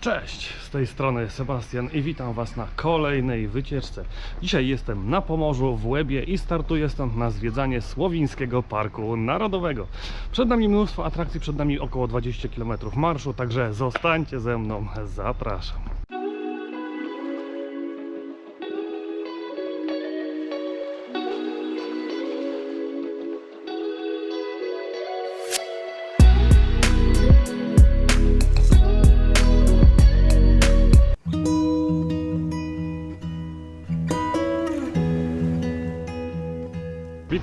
Cześć, z tej strony Sebastian i witam Was na kolejnej wycieczce. Dzisiaj jestem na Pomorzu w Łebie i startuję stąd na zwiedzanie Słowińskiego Parku Narodowego. Przed nami mnóstwo atrakcji, przed nami około 20 km marszu, także zostańcie ze mną, zapraszam.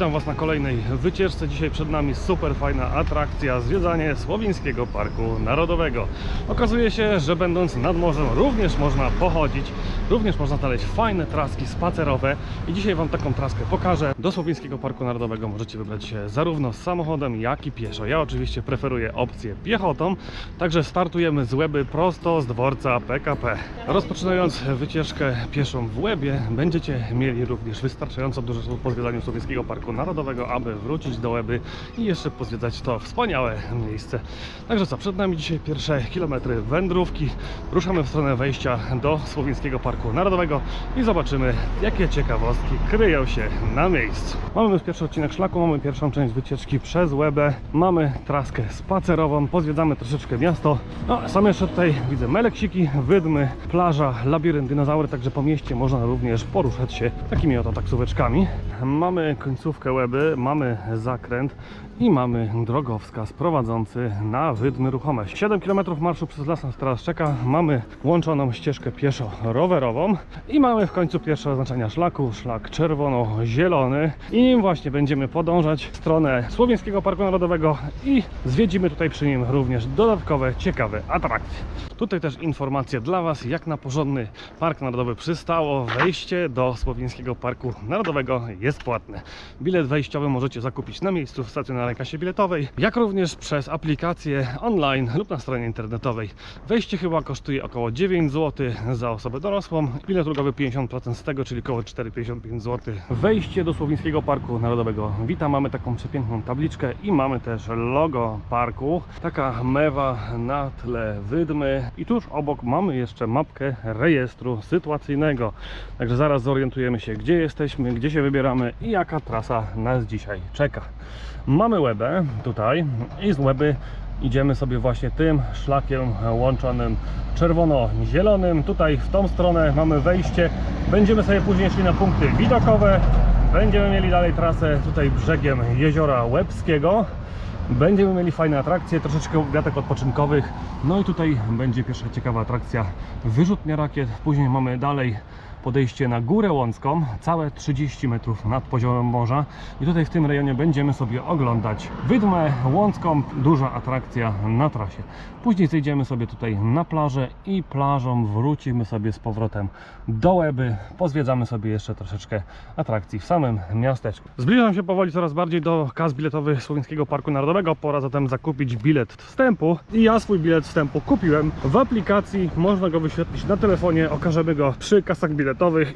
Witam Was na kolejnej wycieczce. Dzisiaj przed nami super fajna atrakcja, zwiedzanie Słowińskiego Parku Narodowego. Okazuje się, że będąc nad morzem również można pochodzić, również można znaleźć fajne traski spacerowe i dzisiaj Wam taką traskę pokażę. Do Słowińskiego Parku Narodowego możecie wybrać się zarówno z samochodem, jak i pieszo. Ja oczywiście preferuję opcję piechotą, także startujemy z Łeby prosto z dworca PKP. Rozpoczynając wycieczkę pieszą w Łebie, będziecie mieli również wystarczająco dużo czasu po zwiedzaniu Słowińskiego Parku Narodowego, aby wrócić do Łeby i jeszcze pozwiedzać to wspaniałe miejsce. Także co, przed nami dzisiaj pierwsze kilometry wędrówki. Ruszamy w stronę wejścia do Słowińskiego Parku Narodowego i zobaczymy, jakie ciekawostki kryją się na miejscu. Mamy już pierwszy odcinek szlaku, mamy pierwszą część wycieczki przez Łebę, mamy traskę spacerową, pozwiedzamy troszeczkę miasto. No, są jeszcze tutaj, widzę, meleksiki, wydmy, plaża, labirynt, dinozaury, także po mieście można również poruszać się takimi oto taksóweczkami. Mamy końcówkę Łeby, mamy zakręt i mamy drogowskaz prowadzący na wydmy ruchome. 7 km marszu przez las nas teraz czeka. Mamy łączoną ścieżkę pieszo-rowerową i mamy w końcu pierwsze oznaczenia szlaku, szlak czerwono-zielony i nim właśnie będziemy podążać w stronę Słowiańskiego Parku Narodowego i zwiedzimy tutaj przy nim również dodatkowe, ciekawe atrakcje. Tutaj też informacje dla Was, jak na porządny Park Narodowy przystało. Wejście do Słowiańskiego Parku Narodowego jest płatne. Bilet wejściowy możecie zakupić na miejscu w stacjonarnej kasie biletowej, jak również przez aplikację online lub na stronie internetowej. Wejście chyba kosztuje około 9 zł za osobę dorosłą, bilet ulgowy 50% z tego, czyli około 4,55 zł. Wejście do Słowińskiego Parku Narodowego. Witam, mamy taką przepiękną tabliczkę i mamy też logo parku. Taka mewa na tle wydmy i tuż obok mamy jeszcze mapkę rejestru sytuacyjnego. Także zaraz zorientujemy się, gdzie jesteśmy, gdzie się wybieramy i jaka trasa nas dzisiaj czeka. Mamy łebę tutaj i z łeby idziemy sobie właśnie tym szlakiem łączonym czerwono-zielonym. Tutaj w tą stronę mamy wejście. Będziemy sobie później szli na punkty widokowe. Będziemy mieli dalej trasę tutaj brzegiem jeziora Łebskiego. Będziemy mieli fajne atrakcje, troszeczkę wiatek odpoczynkowych. No i tutaj będzie pierwsza ciekawa atrakcja wyrzutnia rakiet. Później mamy dalej podejście na Górę Łącką, całe 30 metrów nad poziomem morza. I tutaj w tym rejonie będziemy sobie oglądać Wydmę Łącką, duża atrakcja na trasie. Później zejdziemy sobie tutaj na plażę i plażą wrócimy sobie z powrotem do Łeby. Pozwiedzamy sobie jeszcze troszeczkę atrakcji w samym miasteczku. Zbliżam się powoli coraz bardziej do kas biletowych Słowiańskiego Parku Narodowego. Pora zatem zakupić bilet wstępu. I ja swój bilet wstępu kupiłem w aplikacji. Można go wyświetlić na telefonie. Okażemy go przy kasach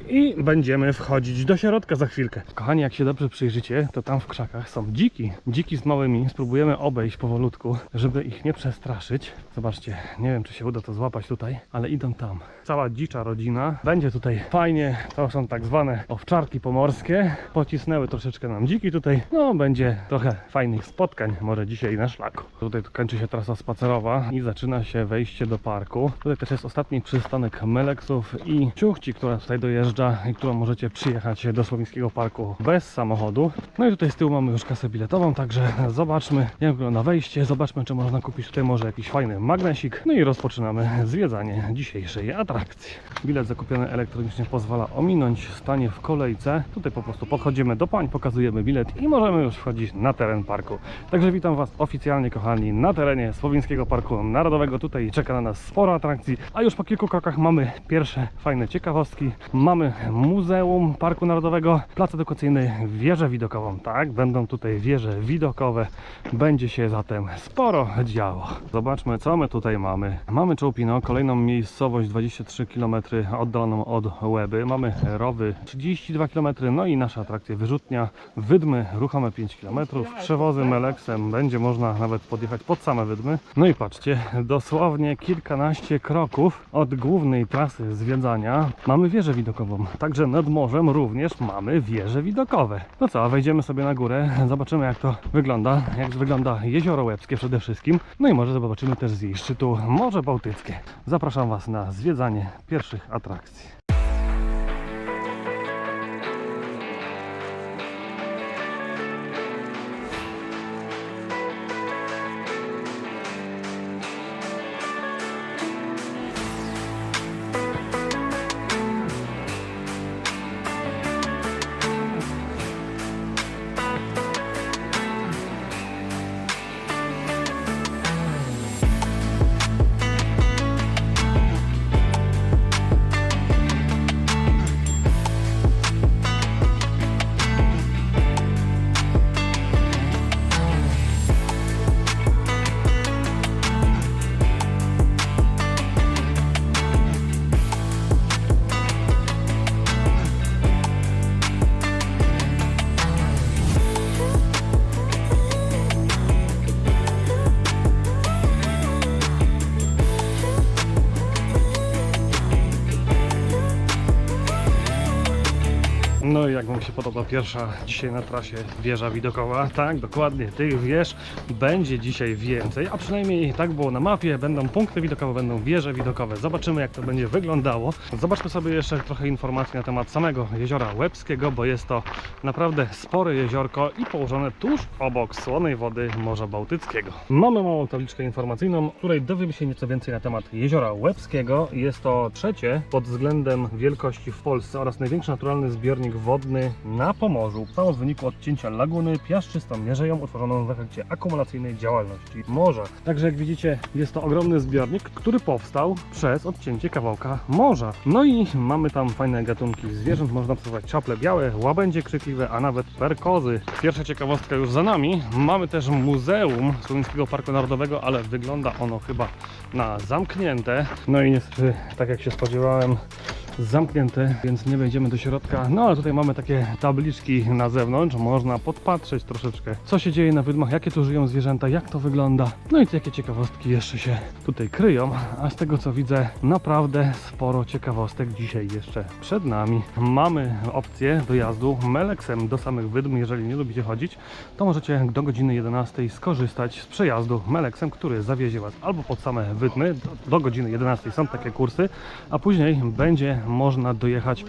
i będziemy wchodzić do środka za chwilkę. Kochani, jak się dobrze przyjrzycie, to tam w krzakach są dziki. Dziki z małymi. Spróbujemy obejść powolutku, żeby ich nie przestraszyć. Zobaczcie, nie wiem czy się uda to złapać tutaj, ale idą tam. Cała dzicza rodzina. Będzie tutaj fajnie. To są tak zwane owczarki pomorskie. Pocisnęły troszeczkę nam dziki tutaj. No, będzie trochę fajnych spotkań może dzisiaj na szlaku. Tutaj kończy się trasa spacerowa i zaczyna się wejście do parku. Tutaj też jest ostatni przystanek Meleksów i Ciuchci, która tutaj dojeżdża i którą możecie przyjechać do Słowińskiego Parku bez samochodu. No i tutaj z tyłu mamy już kasę biletową, także zobaczmy jak wygląda wejście, zobaczmy czy można kupić tutaj może jakiś fajny magnesik. No i rozpoczynamy zwiedzanie dzisiejszej atrakcji. Bilet zakupiony elektronicznie pozwala ominąć stanie w kolejce. Tutaj po prostu podchodzimy do pań, pokazujemy bilet i możemy już wchodzić na teren parku. Także witam Was oficjalnie kochani na terenie Słowińskiego Parku Narodowego. Tutaj czeka na nas sporo atrakcji, a już po kilku krokach mamy pierwsze fajne ciekawostki. Mamy Muzeum Parku Narodowego, plac edukacyjny, wieżę widokową. Tak, będą tutaj wieże widokowe. Będzie się zatem sporo działo. Zobaczmy, co my tutaj mamy. Mamy Czołpino, kolejną miejscowość 23 km oddaloną od Łeby. Mamy rowy 32 km, no i nasza atrakcja wyrzutnia Wydmy, ruchome 5 km. Przewozy Meleksem będzie można nawet podjechać pod same Wydmy. No i patrzcie, dosłownie kilkanaście kroków od głównej trasy zwiedzania mamy wieżę widokową. Także nad morzem również mamy wieże widokowe. No co, wejdziemy sobie na górę, zobaczymy jak to wygląda, jak wygląda jezioro łebskie przede wszystkim. No i może zobaczymy też z jej szczytu Morze Bałtyckie. Zapraszam Was na zwiedzanie pierwszych atrakcji. Się podoba pierwsza dzisiaj na trasie wieża widokowa? Tak, dokładnie, tych wież będzie dzisiaj więcej, a przynajmniej tak było na mapie, będą punkty widokowe, będą wieże widokowe. Zobaczymy jak to będzie wyglądało. Zobaczmy sobie jeszcze trochę informacji na temat samego jeziora Łebskiego, bo jest to naprawdę spore jeziorko i położone tuż obok słonej wody Morza Bałtyckiego. Mamy małą tabliczkę informacyjną, w której dowiemy się nieco więcej na temat jeziora Łebskiego. Jest to trzecie pod względem wielkości w Polsce oraz największy naturalny zbiornik wodny na Pomorzu. Całość w wyniku odcięcia laguny piaszczystą mierzeją utworzoną w efekcie akumulacyjnej działalności morza. Także jak widzicie jest to ogromny zbiornik, który powstał przez odcięcie kawałka morza. No i mamy tam fajne gatunki zwierząt, można obserwować czaple białe, łabędzie krzykliwe, a nawet perkozy. Pierwsza ciekawostka już za nami. Mamy też Muzeum Słowińskiego Parku Narodowego, ale wygląda ono chyba na zamknięte. No i niestety, tak jak się spodziewałem, zamknięte, więc nie wejdziemy do środka. No ale tutaj mamy takie tabliczki na zewnątrz, można podpatrzeć troszeczkę, co się dzieje na wydmach, jakie tu żyją zwierzęta, jak to wygląda. No i jakie ciekawostki jeszcze się tutaj kryją, a z tego co widzę, naprawdę sporo ciekawostek dzisiaj jeszcze przed nami. Mamy opcję dojazdu Meleksem do samych wydm, jeżeli nie lubicie chodzić, to możecie do godziny 11 skorzystać z przejazdu Meleksem, który zawiezie Was albo pod same wydmy, do, do godziny 11 są takie kursy, a później będzie można dojechać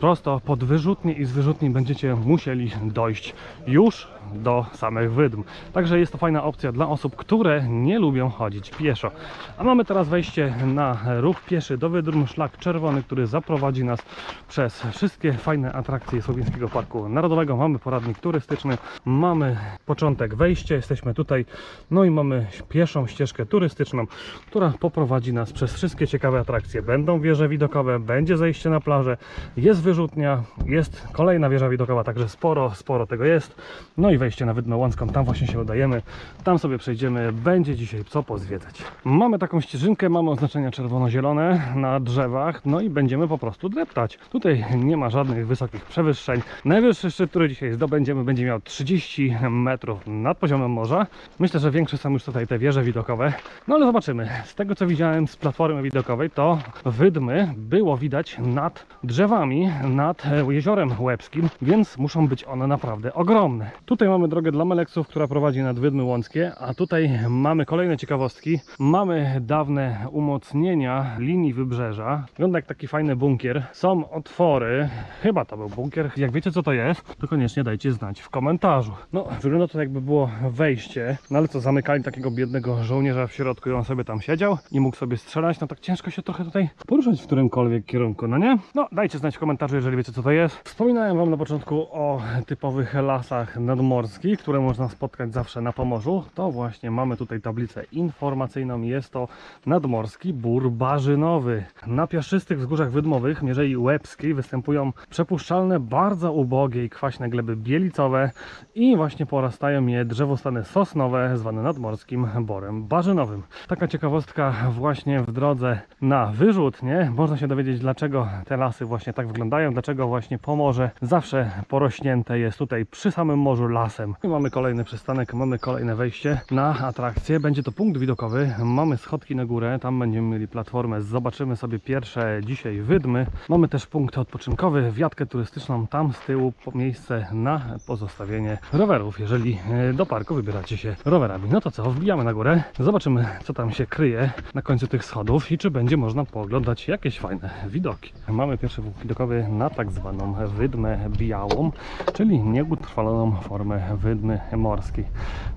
prosto pod wyrzutnię i z wyrzutni będziecie musieli dojść już do samych wydm. Także jest to fajna opcja dla osób, które nie lubią chodzić pieszo. A mamy teraz wejście na ruch pieszy do wydm, szlak czerwony, który zaprowadzi nas przez wszystkie fajne atrakcje Słowińskiego Parku Narodowego. Mamy poradnik turystyczny, mamy początek wejścia, jesteśmy tutaj, no i mamy pieszą ścieżkę turystyczną, która poprowadzi nas przez wszystkie ciekawe atrakcje. Będą wieże widokowe, będzie zejście na plażę, jest wyrzutnia, jest kolejna wieża widokowa, także sporo, sporo tego jest. No i wejście na Wydmę Łącką, tam właśnie się udajemy, tam sobie przejdziemy, będzie dzisiaj co pozwiedzać. Mamy taką ścieżynkę, mamy oznaczenia czerwono-zielone na drzewach, no i będziemy po prostu dreptać. Tutaj nie ma żadnych wysokich przewyższeń. Najwyższy szczyt, który dzisiaj zdobędziemy, będzie miał 30 metrów nad poziomem morza. Myślę, że większe są już tutaj te wieże widokowe. No ale zobaczymy. Z tego co widziałem z platformy widokowej, to wydmy było widać nad drzewami, nad jeziorem łebskim, więc muszą być one naprawdę ogromne. Tutaj mamy drogę dla Meleksów, która prowadzi nad Wydmy Łąckie, a tutaj mamy kolejne ciekawostki. Mamy dawne umocnienia linii wybrzeża. Wygląda jak taki fajny bunkier. Są otwory, chyba to był bunkier. Jak wiecie co to jest, to koniecznie dajcie znać w komentarzu. No, wygląda to jakby było wejście, no ale co, zamykali takiego biednego żołnierza w środku i on sobie tam siedział i mógł sobie strzelać, no tak ciężko się trochę tutaj poruszać w którymkolwiek kierunku, no nie? No, dajcie znać w komentarzu, jeżeli wiecie co to jest. Wspominałem wam na początku o typowych lasach nad morzem nadmorski, które można spotkać zawsze na Pomorzu, to właśnie mamy tutaj tablicę informacyjną. Jest to nadmorski bór barzynowy. Na piaszczystych wzgórzach wydmowych Mierzei Łebskiej występują przepuszczalne, bardzo ubogie i kwaśne gleby bielicowe i właśnie porastają je drzewostany sosnowe, zwane nadmorskim borem barzynowym. Taka ciekawostka właśnie w drodze na wyrzutnie. Można się dowiedzieć, dlaczego te lasy właśnie tak wyglądają, dlaczego właśnie Pomorze zawsze porośnięte jest tutaj przy samym morzu lasem. I mamy kolejny przystanek, mamy kolejne wejście na atrakcję. Będzie to punkt widokowy. Mamy schodki na górę, tam będziemy mieli platformę. Zobaczymy sobie pierwsze dzisiaj wydmy. Mamy też punkt odpoczynkowy, wiatkę turystyczną tam z tyłu, miejsce na pozostawienie rowerów, jeżeli e, do parku wybieracie się rowerami. No to co, wbijamy na górę, zobaczymy co tam się kryje na końcu tych schodów i czy będzie można pooglądać jakieś fajne widoki. Mamy pierwszy punkt widokowy na tak zwaną wydmę białą, czyli nieutrwaloną formę wydmy morskiej.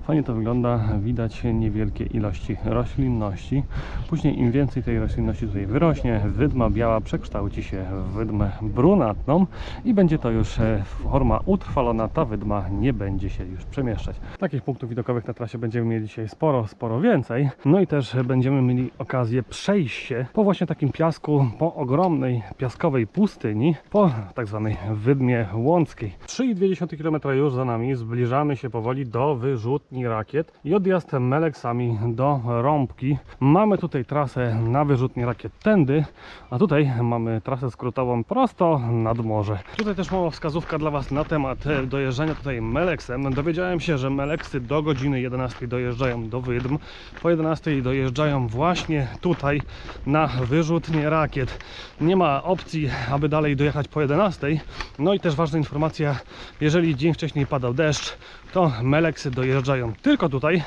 Fajnie to wygląda, widać niewielkie ilości roślinności. Później im więcej tej roślinności tutaj wyrośnie, wydma biała przekształci się w wydmę brunatną i będzie to już e, forma utrwalona. Ta wydma nie będzie się już przemieszczać. Takich punktów widokowych na trasie będziemy mieli dzisiaj sporo, sporo więcej. No i też będziemy mieli okazję przejść się po właśnie takim piasku, po ogromnej piaskowej pustyni, po tak zwanej wydmie łąckiej. 3,2 km już za nami, zbliżamy się powoli do wyrzutni rakiet i odjazd meleksami do Rąbki. Mamy tutaj trasę na wyrzutni rakiet tędy, a tutaj mamy trasę skrótową prosto nad morze. Tutaj też mała wskazówka dla Was na temat e, dojeżdżania tutaj meleksem. Dowiedziałem się, że meleksy do godziny 11 dojeżdżają do Wydm, po 11 dojeżdżają właśnie tutaj na wyrzutnię rakiet. Nie ma opcji, aby dalej dojechać po 11. No i też ważna informacja, jeżeli dzień wcześniej padał deszcz, just to meleksy dojeżdżają tylko tutaj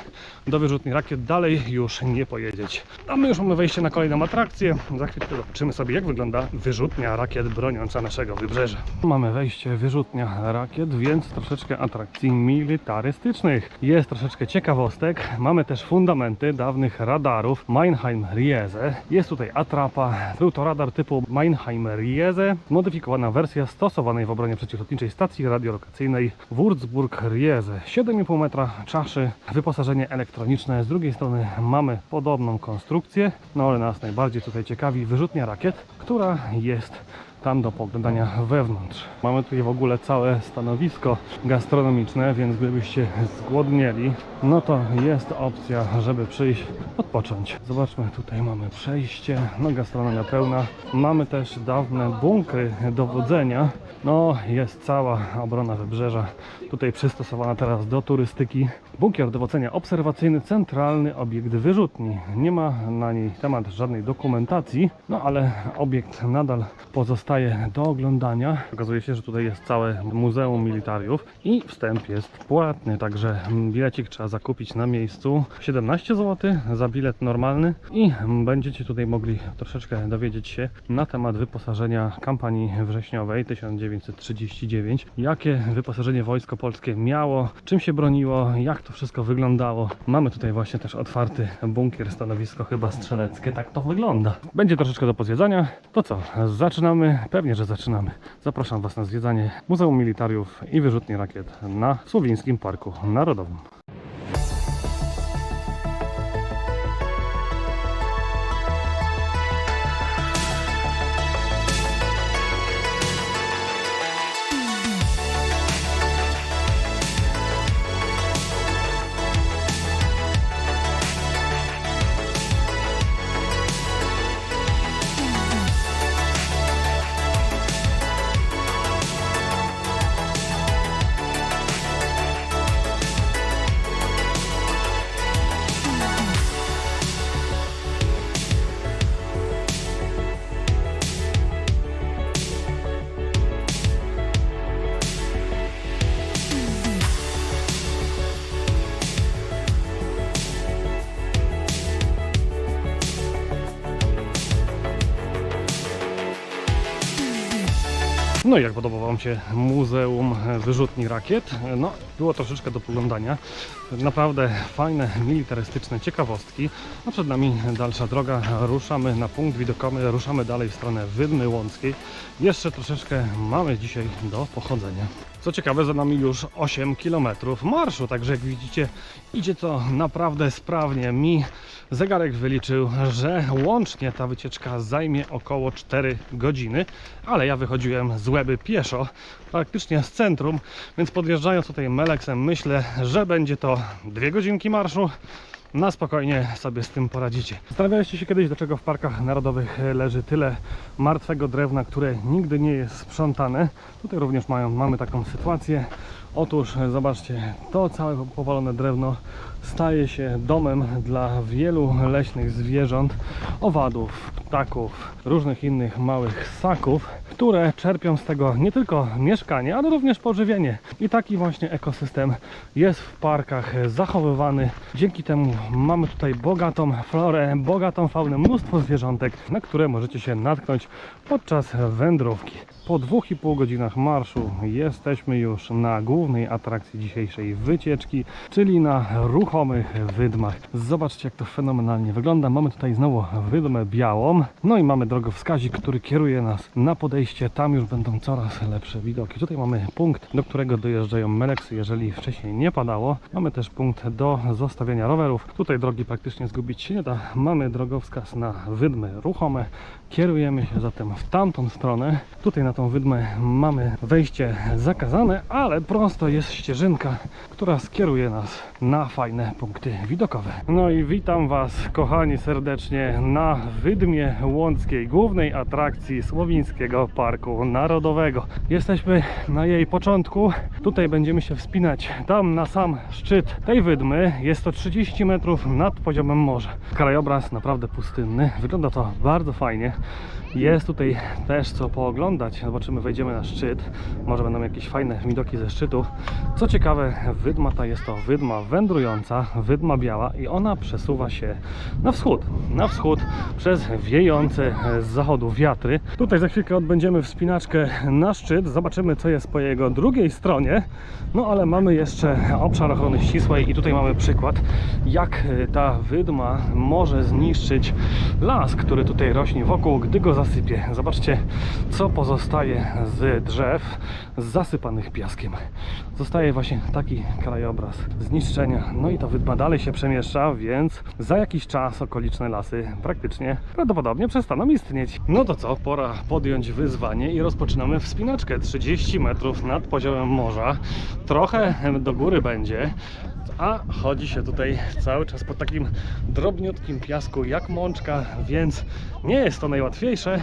do wyrzutni rakiet, dalej już nie pojedzieć. A my już mamy wejście na kolejną atrakcję. Za chwilkę zobaczymy sobie jak wygląda wyrzutnia rakiet broniąca naszego wybrzeża. Mamy wejście wyrzutnia rakiet, więc troszeczkę atrakcji militarystycznych. Jest troszeczkę ciekawostek. Mamy też fundamenty dawnych radarów Meinheim Riese. Jest tutaj atrapa. Był to radar typu Meinheim Riese, zmodyfikowana wersja stosowanej w obronie przeciwlotniczej stacji radiolokacyjnej Würzburg Riese. 7,5 metra czaszy, wyposażenie elektroniczne. Z drugiej strony mamy podobną konstrukcję, no ale nas najbardziej tutaj ciekawi wyrzutnia rakiet, która jest tam do poglądania wewnątrz. Mamy tutaj w ogóle całe stanowisko gastronomiczne, więc gdybyście zgłodnieli, no to jest opcja, żeby przyjść odpocząć. Zobaczmy, tutaj mamy przejście, no gastronomia pełna. Mamy też dawne bunkry dowodzenia. No, jest cała obrona wybrzeża, tutaj przystosowana teraz do turystyki. Bunkier dowodzenia obserwacyjny, centralny obiekt wyrzutni. Nie ma na niej temat żadnej dokumentacji, no ale obiekt nadal pozostaje do oglądania. Okazuje się, że tutaj jest całe Muzeum Militariów i wstęp jest płatny, także bilecik trzeba zakupić na miejscu. 17 zł za bilet normalny i będziecie tutaj mogli troszeczkę dowiedzieć się na temat wyposażenia kampanii wrześniowej 1939. Jakie wyposażenie Wojsko Polskie miało, czym się broniło, jak to wszystko wyglądało. Mamy tutaj właśnie też otwarty bunkier, stanowisko chyba strzeleckie, tak to wygląda. Będzie troszeczkę do pozwiedzania. To co, zaczynamy? Pewnie, że zaczynamy. Zapraszam Was na zwiedzanie Muzeum Militariów i wyrzutni rakiet na Słowińskim Parku Narodowym. No i jak podobało Wam się Muzeum Wyrzutni Rakiet? No, było troszeczkę do poglądania. Naprawdę fajne, militarystyczne ciekawostki. A przed nami dalsza droga. Ruszamy na punkt widokowy, ruszamy dalej w stronę Wydmy Łąckiej. Jeszcze troszeczkę mamy dzisiaj do pochodzenia. Co ciekawe, za nami już 8 km marszu, także jak widzicie, idzie to naprawdę sprawnie. Mi zegarek wyliczył, że łącznie ta wycieczka zajmie około 4 godziny, ale ja wychodziłem z Łeby pieszo, praktycznie z centrum, więc podjeżdżając tutaj Meleksem myślę, że będzie to 2 godzinki marszu. Na spokojnie sobie z tym poradzicie. Zastanawialiście się kiedyś, dlaczego w parkach narodowych leży tyle martwego drewna, które nigdy nie jest sprzątane. Tutaj również mają, mamy taką sytuację. Otóż zobaczcie, to całe powalone drewno staje się domem dla wielu leśnych zwierząt, owadów, ptaków, różnych innych małych ssaków, które czerpią z tego nie tylko mieszkanie, ale również pożywienie. I taki właśnie ekosystem jest w parkach zachowywany. Dzięki temu mamy tutaj bogatą florę, bogatą faunę, mnóstwo zwierzątek, na które możecie się natknąć podczas wędrówki. Po dwóch i pół godzinach marszu jesteśmy już na głównej atrakcji dzisiejszej wycieczki, czyli na ruchomych wydmach. Zobaczcie jak to fenomenalnie wygląda. Mamy tutaj znowu wydmę białą, no i mamy drogowskazik, który kieruje nas na podejście. Tam już będą coraz lepsze widoki. Tutaj mamy punkt, do którego dojeżdżają meleksy, jeżeli wcześniej nie padało. Mamy też punkt do zostawienia rowerów. Tutaj drogi praktycznie zgubić się nie da. Mamy drogowskaz na wydmy ruchome. Kierujemy się zatem w tamtą stronę. Tutaj na tą wydmę mamy wejście zakazane, ale prosto jest ścieżynka, która skieruje nas na fajne punkty widokowe. No i witam Was, kochani, serdecznie na Wydmie Łąckiej, głównej atrakcji Słowińskiego Parku Narodowego. Jesteśmy na jej początku. Tutaj będziemy się wspinać tam na sam szczyt tej wydmy. Jest to 30 metrów nad poziomem morza. Krajobraz naprawdę pustynny. Wygląda to bardzo fajnie. Jest tutaj też co pooglądać. Zobaczymy, wejdziemy na szczyt. Może będą jakieś fajne widoki ze szczytu. Co ciekawe, wydma ta jest to wydma wędrująca, wydma biała i ona przesuwa się na wschód. Na wschód przez wiejące z zachodu wiatry. Tutaj za chwilkę odbędziemy wspinaczkę na szczyt. Zobaczymy, co jest po jego drugiej stronie. No ale mamy jeszcze obszar ochrony ścisłej i tutaj mamy przykład, jak ta wydma może zniszczyć las, który tutaj rośnie wokół, gdy go zasypie. Zobaczcie, co pozostaje z drzew zasypanych piaskiem. Zostaje właśnie taki krajobraz zniszczenia. No i ta wydma dalej się przemieszcza, więc za jakiś czas okoliczne lasy praktycznie prawdopodobnie przestaną istnieć. No to co, pora podjąć wyzwanie i rozpoczynamy wspinaczkę 30 metrów nad poziomem morza. Trochę do góry będzie, a chodzi się tutaj cały czas po takim drobniutkim piasku jak mączka, więc nie jest to najłatwiejsze,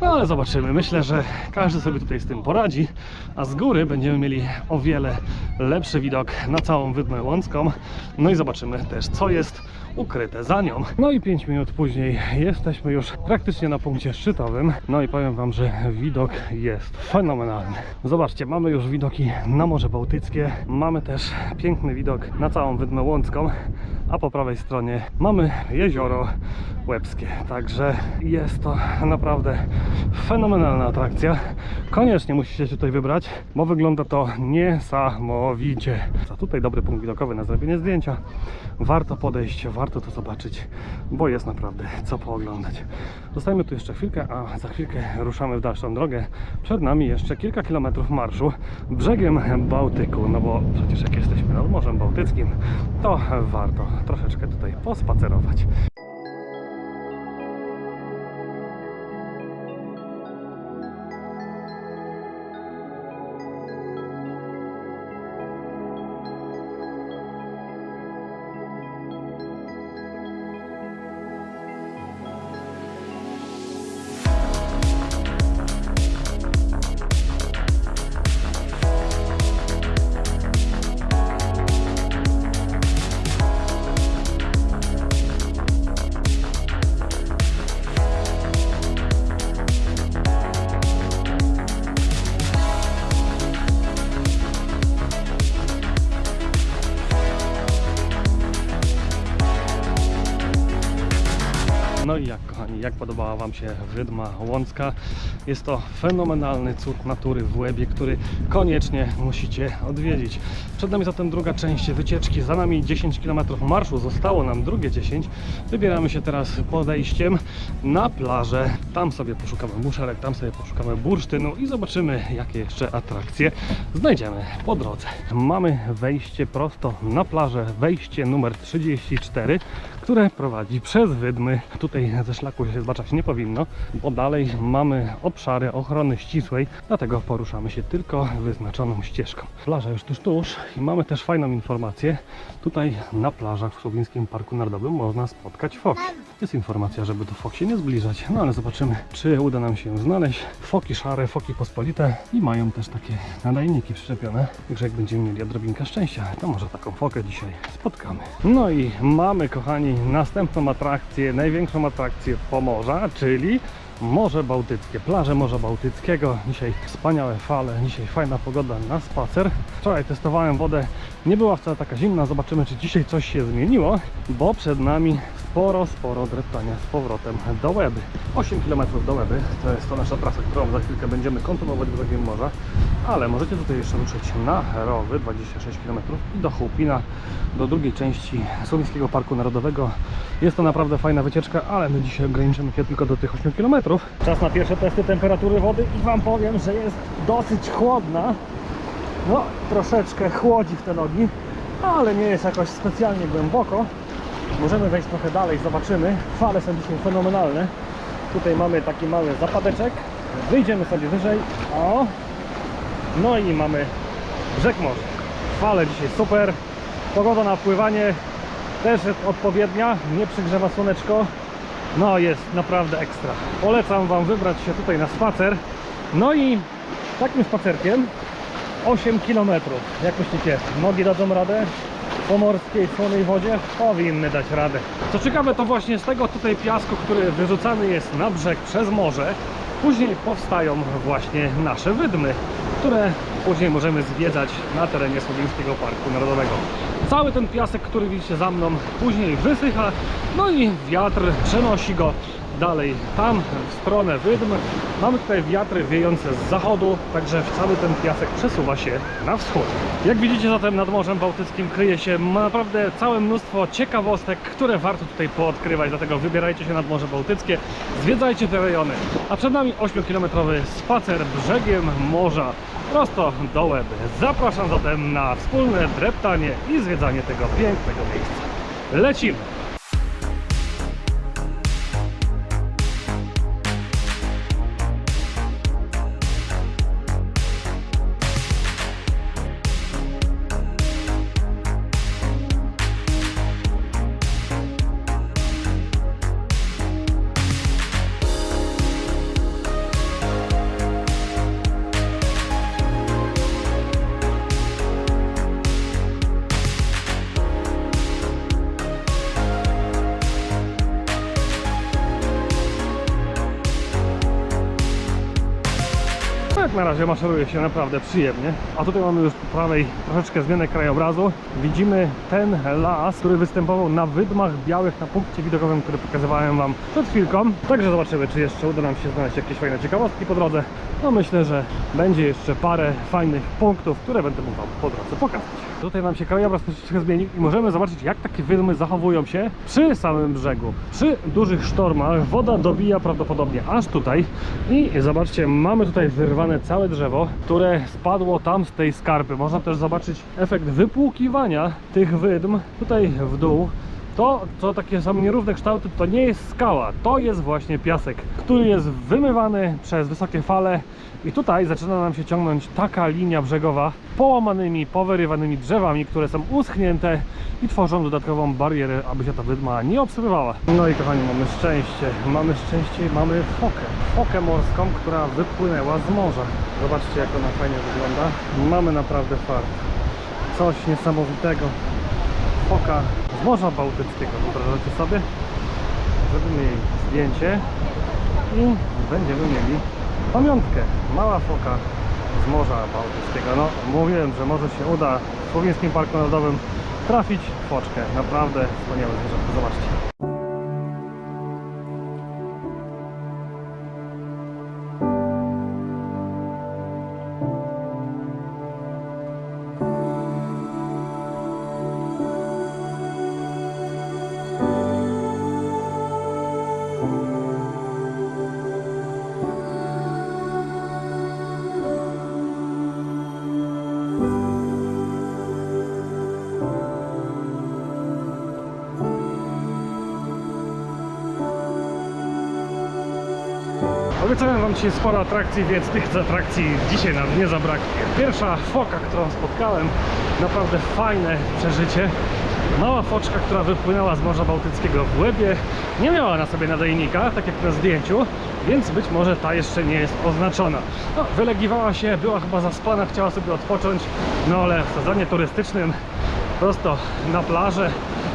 no ale zobaczymy. Myślę, że każdy sobie tutaj z tym poradzi, a z góry będziemy mieli o wiele lepszy widok na całą Wydmę Łącką. No i zobaczymy też, co jest ukryte za nią. No i 5 minut później jesteśmy już praktycznie na punkcie szczytowym. No i powiem Wam, że widok jest fenomenalny. Zobaczcie, mamy już widoki na Morze Bałtyckie. Mamy też piękny widok na całą Wydmę Łącką, a po prawej stronie mamy jezioro Łebskie. Także jest to naprawdę fenomenalna atrakcja. Koniecznie musicie się tutaj wybrać, bo wygląda to niesamowicie. A tutaj dobry punkt widokowy na zrobienie zdjęcia. Warto podejść, warto to zobaczyć, bo jest naprawdę co pooglądać. Zostajemy tu jeszcze chwilkę, a za chwilkę ruszamy w dalszą drogę. Przed nami jeszcze kilka kilometrów marszu brzegiem Bałtyku, no bo przecież jak jesteśmy nad Morzem Bałtyckim, to warto troszeczkę tutaj pospacerować. Jak podobała Wam się Wydma Łącka. Jest to fenomenalny cud natury w Łebie, który koniecznie musicie odwiedzić. Przed nami zatem druga część wycieczki, za nami 10 km marszu, zostało nam drugie 10. Wybieramy się teraz podejściem na plażę. Tam sobie poszukamy muszelek, tam sobie poszukamy bursztynu i zobaczymy, jakie jeszcze atrakcje znajdziemy po drodze. Mamy wejście prosto na plażę, wejście numer 34, które prowadzi przez Wydmy. Tutaj ze szlaku się zbaczać nie powinno, bo dalej mamy obszary ochrony ścisłej, dlatego poruszamy się tylko wyznaczoną ścieżką. Plaża już tuż, tuż i mamy też fajną informację. Tutaj na plażach w Słowińskim Parku Narodowym można spotkać foki. Jest informacja, żeby do fok się nie zbliżać, no ale zobaczymy, czy uda nam się znaleźć. Foki szare, foki pospolite i mają też takie nadajniki przyczepione. Także jak będziemy mieli odrobinkę szczęścia, to może taką fokę dzisiaj spotkamy. No i mamy, kochani, następną atrakcję, największą atrakcję Pomorza, czyli Morze Bałtyckie, plaże Morza Bałtyckiego. Dzisiaj wspaniałe fale, dzisiaj fajna pogoda na spacer. Wczoraj testowałem wodę, nie była wcale taka zimna. Zobaczymy, czy dzisiaj coś się zmieniło, bo przed nami sporo, sporo dreptania z powrotem do Łeby. 8 km do Łeby to jest to nasza trasa, którą za chwilkę będziemy kontynuować brzegiem morza, ale możecie tutaj jeszcze ruszyć na Rowy 26 km i do Chłupina, do drugiej części Słowińskiego Parku Narodowego. Jest to naprawdę fajna wycieczka, ale my dzisiaj ograniczymy się tylko do tych 8 km. Czas na pierwsze testy temperatury wody i Wam powiem, że jest dosyć chłodna. No, troszeczkę chłodzi w te nogi, ale nie jest jakoś specjalnie głęboko. Możemy wejść trochę dalej, zobaczymy. Fale są dzisiaj fenomenalne. Tutaj mamy taki mały zapadeczek. Wyjdziemy sobie wyżej. O! No i mamy brzeg morza. Fale dzisiaj super. Pogoda na pływanie też jest odpowiednia. Nie przygrzewa słoneczko. No jest naprawdę ekstra. Polecam Wam wybrać się tutaj na spacer. No i takim spacerkiem 8 km. Jak myślicie, nogi dadzą radę? Po morskiej, słonej wodzie powinny dać radę. Co ciekawe, to właśnie z tego tutaj piasku, który wyrzucany jest na brzeg przez morze, później powstają właśnie nasze wydmy, które później możemy zwiedzać na terenie Słowińskiego Parku Narodowego. Cały ten piasek, który widzicie za mną, później wysycha, no i wiatr przenosi go dalej tam w stronę wydm. Mamy tutaj wiatry wiejące z zachodu, także cały ten piasek przesuwa się na wschód. Jak widzicie zatem nad Morzem Bałtyckim kryje się naprawdę całe mnóstwo ciekawostek, które warto tutaj poodkrywać, dlatego wybierajcie się nad Morze Bałtyckie, zwiedzajcie te rejony. A przed nami 8-kilometrowy spacer brzegiem morza prosto do Łeby. Zapraszam zatem na wspólne dreptanie i zwiedzanie tego pięknego miejsca. Lecimy! Na razie maszeruje się naprawdę przyjemnie. A tutaj mamy już po prawej troszeczkę zmianę krajobrazu. Widzimy ten las, który występował na wydmach białych na punkcie widokowym, który pokazywałem Wam przed chwilką. Także zobaczymy, czy jeszcze uda nam się znaleźć jakieś fajne ciekawostki po drodze. No myślę, że będzie jeszcze parę fajnych punktów, które będę mógł Wam po drodze pokazać. Tutaj nam się krajobraz troszeczkę zmienił i możemy zobaczyć, jak takie wydmy zachowują się przy samym brzegu. Przy dużych sztormach woda dobija prawdopodobnie aż tutaj i zobaczcie, mamy tutaj wyrwane całe drzewo, które spadło tam z tej skarpy. Można też zobaczyć efekt wypłukiwania tych wydm tutaj w dół. To, co takie są nierówne kształty, to nie jest skała, to jest właśnie piasek, który jest wymywany przez wysokie fale i tutaj zaczyna nam się ciągnąć taka linia brzegowa połamanymi, powyrywanymi drzewami, które są uschnięte i tworzą dodatkową barierę, aby się ta wydma nie obsywała. No i kochani, mamy szczęście, mamy szczęście mamy fokę, fokę morską, która wypłynęła z morza. Zobaczcie jak ona fajnie wygląda. Mamy naprawdę fart. Coś niesamowitego foka z Morza Bałtyckiego. Wyobrażacie sobie? Zrobimy jej zdjęcie i będziemy mieli pamiątkę. Mała foka z Morza Bałtyckiego. No, mówiłem, że może się uda w Słowińskim Parku Narodowym trafić foczkę. Naprawdę wspaniałe zwierzęta. Zobaczcie. Dzisiaj sporo atrakcji, więc tych atrakcji dzisiaj nam nie zabraknie. Pierwsza foka, którą spotkałem, naprawdę fajne przeżycie. Mała foczka, która wypłynęła z Morza Bałtyckiego w Łebie, nie miała na sobie nadajnika, tak jak na zdjęciu, więc być może ta jeszcze nie jest oznaczona. No, wylegiwała się, była chyba zaspana, chciała sobie odpocząć, no ale w sezonie turystycznym prosto na plażę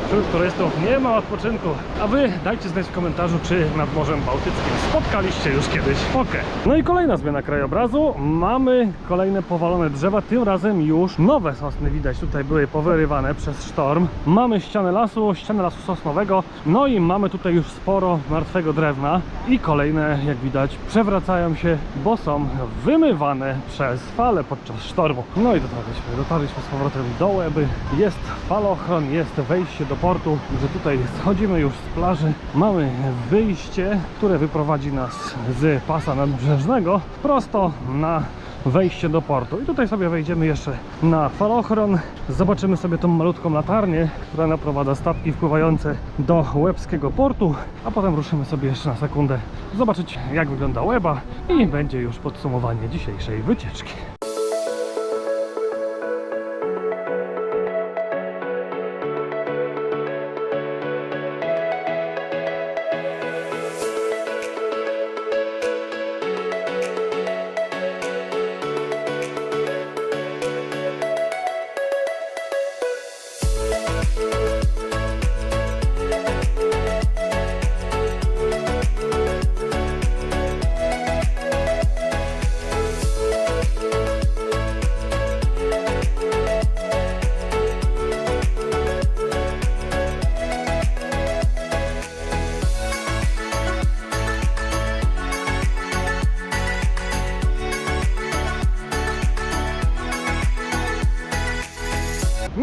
wśród turystów nie ma odpoczynku. A wy dajcie znać w komentarzu, czy nad Morzem Bałtyckim spotkaliście już kiedyś fokę. No i kolejna zmiana krajobrazu. Mamy kolejne powalone drzewa, tym razem już nowe sosny widać. Tutaj były powyrywane przez sztorm. Mamy ścianę lasu, ścianę lasu sosnowego. No i mamy tutaj już sporo martwego drewna. I kolejne, jak widać, przewracają się, bo są wymywane przez fale podczas sztormu. No i dotarliśmy, dotarliśmy z powrotem do Łeby. Jest falochron, jest wejście do portu, że tutaj schodzimy już z plaży. Mamy wyjście, które wyprowadzi nas z pasa nadbrzeżnego prosto na wejście do portu. I tutaj sobie wejdziemy jeszcze na falochron. Zobaczymy sobie tą malutką latarnię, która naprowadza statki wpływające do łebskiego portu, a potem ruszymy sobie jeszcze na sekundę zobaczyć jak wygląda łeba i będzie już podsumowanie dzisiejszej wycieczki.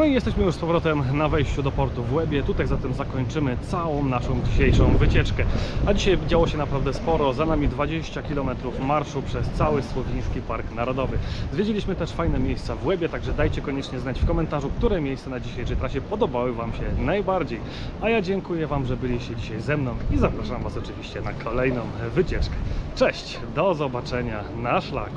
No i jesteśmy już z powrotem na wejściu do portu w Łebie. Tutaj zatem zakończymy całą naszą dzisiejszą wycieczkę. A dzisiaj działo się naprawdę sporo. Za nami 20 km marszu przez cały Słowiński Park Narodowy. Zwiedziliśmy też fajne miejsca w Łebie, także dajcie koniecznie znać w komentarzu, które miejsca na dzisiejszej trasie podobały Wam się najbardziej. A ja dziękuję Wam, że byliście dzisiaj ze mną i zapraszam Was oczywiście na kolejną wycieczkę. Cześć, do zobaczenia na szlaku.